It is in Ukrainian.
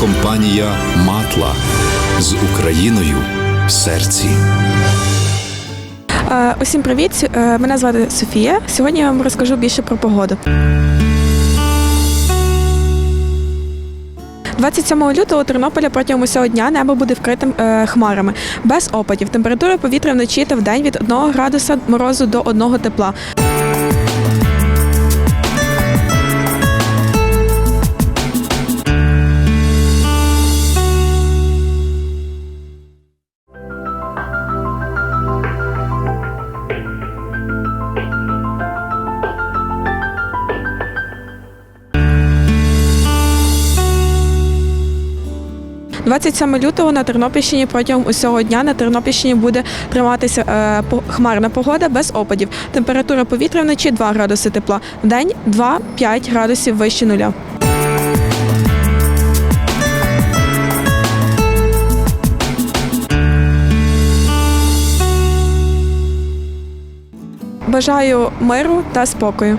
компанія Матла з Україною в серці. Е, Усім привіт! Е, Мене звати Софія. Сьогодні я вам розкажу більше про погоду. 27 лютого у Тернополя протягом усього дня небо буде вкритим е, хмарами, без опадів. Температура повітря вночі та вдень від 1 градуса морозу до 1 тепла. – 27 лютого на Тернопільщині протягом усього дня на Тернопільщині буде триматися е, хмарна погода без опадів. Температура повітря вночі 2 градуси тепла, вдень 2-5 градусів вище нуля. Бажаю миру та спокою.